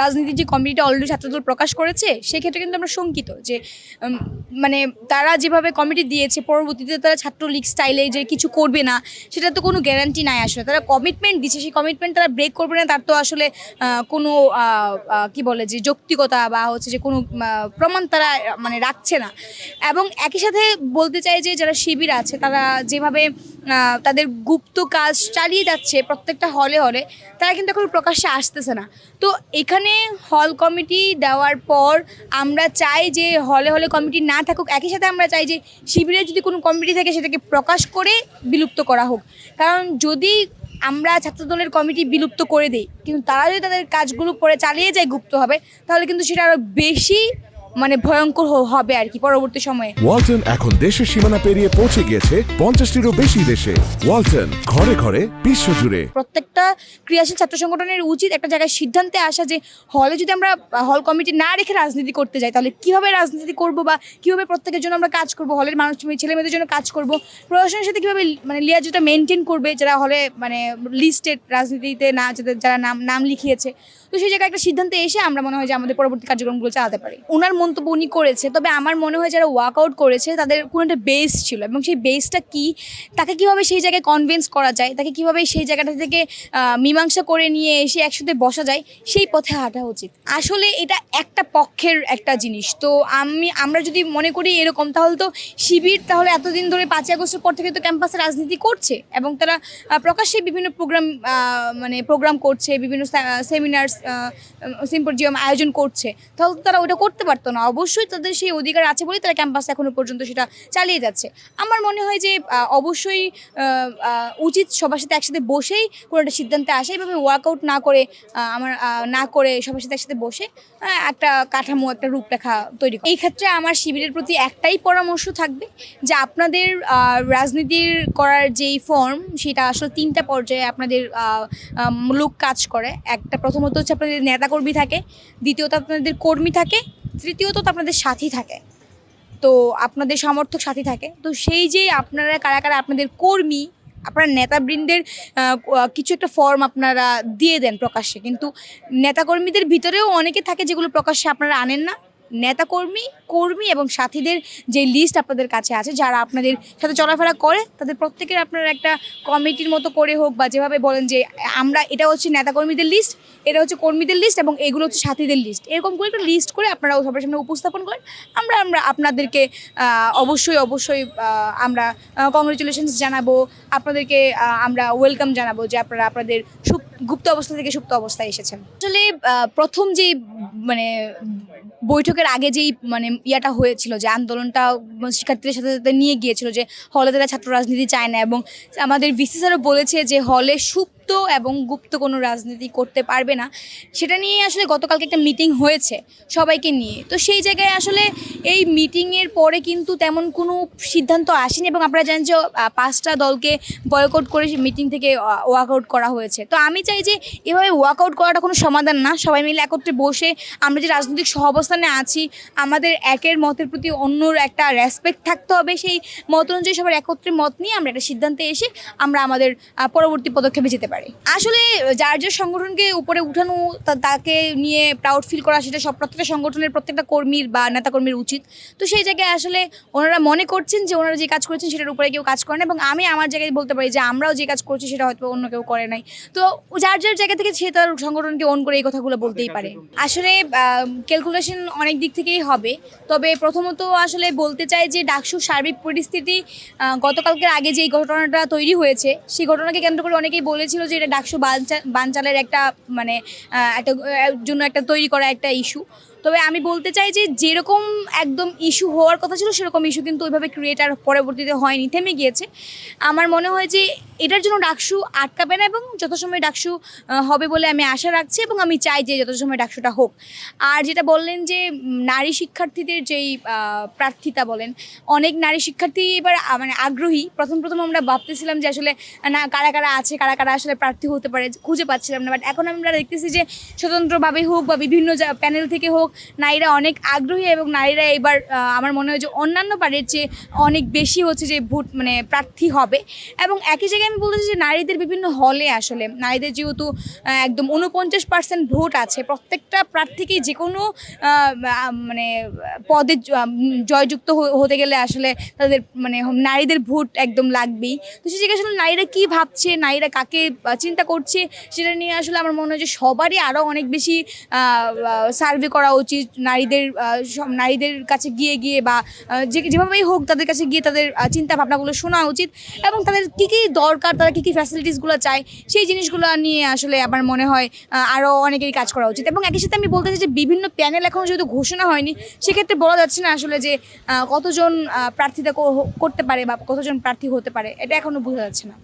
রাজনীতির যে কমিটিটা অলরেডি ছাত্রদল প্রকাশ করেছে, সেক্ষেত্রে কিন্তু আমরা শঙ্কিত যে মানে তারা যেভাবে কমিটি দিয়েছে, পরবর্তীতে তারা ছাত্রলীগ স্টাইলে যে কিছু করবে না, সেটা তো কোনো গ্যারান্টি নাই আসলে। তারা কমিটমেন্ট দিচ্ছে, সেই কমিটমেন্ট তারা ব্রেক করবে না, তার তো আসলে কোনো কি বলে যে যৌক্তিকতা বা হচ্ছে যে কোনো প্রমাণ তারা মানে রাখছে না। এবং একই সাথে বলতে চাই যে যারা শিবির আছে, তারা যেভাবে তাদের গুপ্ত কাজ চালিয়ে যাচ্ছে প্রত্যেকটা হলে হলে তারা কিন্তু এখন প্রকাশ্যে আসতেছে না। তো এখানে হল কমিটি দেওয়ার পর আমরা চাই যে হলে হলে কমিটি না থাকুক, একই সাথে আমরা চাই যে শিবিরে যদি কোনো কমিটি থাকে সেটাকে প্রকাশ করে বিলুপ্ত করা হোক। কারণ যদি আমরা ছাত্রদলের কমিটি বিলুপ্ত করে দিই, কিন্তু তারা যদি তাদের কাজগুলো করে চালিয়ে যায় গুপ্তভাবে, তাহলে কিন্তু সেটা আরও বেশি মানে ভয়ঙ্কর হবে আর কি পরবর্তী সময়ে। ওয়ালটন এখন দেশের সীমানা পেরিয়ে পৌঁছে গিয়েছে পঞ্চাশটিরও বেশি দেশে। ওয়ালটন ঘরে ঘরে বিশ্বজুড়ে প্রত্যেকটা ক্রিয়াশীল ছাত্র সংগঠনের উচিত একটা জায়গায় সিদ্ধান্তে আসা যে হলে যদি আমরা হল কমিটি না রেখে রাজনীতি করতে যাই তাহলে কীভাবে রাজনীতি করব বা কীভাবে প্রত্যেকের জন্য আমরা কাজ করব? হলের মানুষ ছেলে মেয়েদের জন্য কাজ করব? প্রশাসনের সাথে কীভাবে মানে লিয়াজটা মেনটেন করবে যারা হলে মানে লিস্টেড রাজনীতিতে না যাদের যারা নাম নাম লিখিয়েছে? তো সেই জায়গায় একটা সিদ্ধান্তে এসে আমরা মনে হয় যে আমাদের পরবর্তী কার্যক্রমগুলো চালাতে পারি। ওনার মন্তব্য উনি করেছে, তবে আমার মনে হয় যারা ওয়ার্কআউট করেছে তাদের কোনো একটা বেস ছিল এবং সেই বেসটা কি, তাকে কীভাবে সেই জায়গায় কনভিন্স করা যায়, তাকে কীভাবে সেই জায়গাটা থেকে মীমাংসা করে নিয়ে এসে একসাথে বসা যায়, সেই পথে হাঁটা উচিত। আসলে এটা একটা পক্ষের একটা জিনিস, তো আমি, আমরা যদি মনে করি এরকম, তাহলে তো শিবির তাহলে এতদিন ধরে পাঁচই আগস্টের পর থেকে তো ক্যাম্পাসে রাজনীতি করছে এবং তারা প্রকাশ্যে বিভিন্ন প্রোগ্রাম মানে প্রোগ্রাম করছে, বিভিন্ন সেমিনার সিম্পোজিয়াম আয়োজন করছে, তাহলে তারা ওটা করতে পারতো না, অবশ্যই তাদের সেই অধিকার আছে বলেই তারা ক্যাম্পাসে এখনও পর্যন্ত সেটা চালিয়ে যাচ্ছে। আমার মনে হয় যে অবশ্যই উচিত সবার সাথে একসাথে বসেই কোনো একটা সিদ্ধান্তে আসা এইভাবে ওয়ার্কআউট না করে আমার না করে সবার সাথে একসাথে বসে একটা কাঠামো, একটা রূপরেখা তৈরি এই ক্ষেত্রে আমার শিবিরের প্রতি একটাই পরামর্শ থাকবে যে, আপনাদের রাজনীতির করার যেই ফর্ম সেটা আসলে তিনটা পর্যায়ে আপনাদের লোক কাজ করে। একটা প্রথমত হচ্ছে আপনাদের নেতাকর্মী থাকে, দ্বিতীয়ত আপনাদের কর্মী থাকে তৃতীয়ত তো আপনাদের সাথী থাকে। তো আপনাদের সমর্থক সাথী থাকে। তো সেই যে আপনারা কারা কারা আপনাদের কর্মী, আপনার নেতাবৃন্দের কিছু একটা ফর্ম আপনারা দিয়ে দেন প্রকাশ্যে। কিন্তু নেতাকর্মীদের ভিতরেও অনেকে থাকে যেগুলো প্রকাশ্যে আপনারা আনেন না। নেতাকর্মী, কর্মী এবং সাথীদের যে লিস্ট আপনাদের কাছে আছে, যারা আপনাদের সাথে চলাফেরা করে, তাদের প্রত্যেকের আপনারা একটা কমিটির মতো করে হোক বা যেভাবে বলেন যে, আমরা, এটা হচ্ছে নেতাকর্মীদের লিস্ট এটা হচ্ছে কর্মীদের লিস্ট এবং এগুলো হচ্ছে সাথীদের লিস্ট এরকম করে একটা লিস্ট করে আপনারা সবার সামনে উপস্থাপন করেন। আমরা আমরা আপনাদেরকে অবশ্যই অবশ্যই আমরা কংগ্রেচুলেশনস জানাব। আপনাদেরকে আমরা ওয়েলকাম জানাব যে আপনারা আপনাদের সুপ- গুপ্ত অবস্থা থেকে সুপ্ত অবস্থায় এসেছেন। আসলে প্রথম যে মানে বৈঠকের আগে যেই মানে ইয়াটা হয়েছিল যে আন্দোলনটা শিক্ষার্থীদের সাথে সাথে নিয়ে গিয়েছিল যে হলে তারা ছাত্র রাজনীতি চায় না এবং আমাদের ভিসি স্যারও বলেছে যে হলে সুপ্ত এবং গুপ্ত কোনো রাজনীতি করতে পারবে না। সেটা নিয়ে আসলে গতকালকে একটা মিটিং হয়েছে সবাইকে নিয়ে। তো সেই জায়গায় আসলে এই মিটিংয়ের পরে কিন্তু তেমন কোনো সিদ্ধান্ত আসেনি এবং আপনারা জানেন যে পাঁচটা দলকে বয়কট করে মিটিং থেকে ওয়ার্কআউট করা হয়েছে। তো আমি চাই যে, এভাবে ওয়ার্কআউট করাটা কোনো সমাধান না। সবাই মিলে একত্রে বসে আমরা যে রাজনৈতিক সহ অবস্থানে আছি, আমাদের একের মতের প্রতি অন্যর একটা রেসপেক্ট থাকতে হবে। সেই মত অনুযায়ী সবার একত্রে মত নিয়ে আমরা একটা সিদ্ধান্তে এসে আমরা আমাদের পরবর্তী পদক্ষেপে যেতে পারি। আসলে যার যার সংগঠনকে উপরে উঠানো তাকে নিয়ে প্রাউড ফিল করা, সেটা সব প্রত্যেকটা সংগঠনের প্রত্যেকটা কর্মীর বা নেতাকর্মীর উচিত। তো সেই জায়গায় আসলে ওনারা মনে করছেন যে, ওনারা যে কাজ করেছেন সেটার উপরে কেউ কাজ করে না এবং আমি আমার জায়গায় বলতে পারি যে, আমরাও যে কাজ করছি সেটা হয়তো অন্য কেউ করে নাই। তো যার যার জায়গা থেকে সে তার সংগঠনকে অন করে এই কথাগুলো বলতেই পারে। আসলে ক্যালকুলেশন অনেক দিক থেকেই হবে। তবে প্রথমত আসলে বলতে চাই যে, ডাকসুর সার্বিক পরিস্থিতি গতকালকের আগে যে ঘটনাটা তৈরি হয়েছে, সেই ঘটনাকে কেন্দ্র করে অনেকেই বলেছিল যে এটা ডাকসু বানচা- বানচালের একটা মানে একটা জন্য একটা তৈরি করা একটা ইস্যু তবে আমি বলতে চাই যে যেরকম একদম ইস্যু হওয়ার কথা ছিল, সেরকম ইস্যু কিন্তু ওইভাবে ক্রিয়েটার পরবর্তীতে হয়নি, থেমে গিয়েছে। আমার মনে হয় যে এটার জন্য ডাকসু আটকাবে না এবং যথাসময়ে ডাকসু হবে বলে আমি আশা রাখছি এবং আমি চাই যে যথাসময়ে ডাকসুটা হোক। আর যেটা বললেন যে নারী শিক্ষার্থীদের যেই প্রার্থিতা বলেন, অনেক নারী শিক্ষার্থী এবার মানে আগ্রহী। প্রথম প্রথম আমরা ভাবতেছিলাম যে আসলে না, কারা কারা আছে, কারা কারা আসলে প্রার্থী হতে পারে, খুঁজে পাচ্ছিলাম না। বাট এখন আমরা দেখতেছি যে স্বতন্ত্রভাবে হোক বা বিভিন্ন প্যানেল থেকে হোক নারীরা অনেক আগ্রহী এবং নারীরা এবার আমার মনে হয় যে অন্যান্য পার্টির চেয়ে অনেক বেশি হচ্ছে যে ভোট মানে প্রার্থী হবে। এবং একই জায়গায় আমি বলতে চাই যে নারীদের বিভিন্ন হলে আসলে, নারীদের যেহেতু একদম উনপঞ্চাশ পার্সেন্ট ভোট আছে, প্রত্যেকটা প্রার্থীকেই যে কোনো মানে পদে জয়যুক্ত হতে গেলে আসলে তাদের মানে নারীদের ভোট একদম লাগবেই। তো সে জায়গায় আসলে নারীরা কী ভাবছে, নারীরা কাকে চিন্তা করছে, সেটা নিয়ে আসলে আমার মনে হয় যে সবারই আরও অনেক বেশি সার্ভে করা উচিত নারীদের নারীদের কাছে গিয়ে গিয়ে বা যেভাবেই হোক তাদের কাছে গিয়ে তাদের চিন্তা ভাবনাগুলো শোনা উচিত এবং তাদের কী কী দরকার, তারা কী কী ফ্যাসিলিটিসগুলো চায়, সেই জিনিসগুলো নিয়ে আসলে আমার মনে হয় আরও অনেকেরই কাজ করা উচিত। এবং একই সাথে আমি বলতে চাই যে বিভিন্ন প্যানেল এখনও যেহেতু ঘোষণা হয়নি, সেক্ষেত্রে বলা যাচ্ছে না আসলে যে কতজন প্রার্থিতা করতে পারে বা কতজন প্রার্থী হতে পারে, এটা এখনও বোঝা যাচ্ছে না।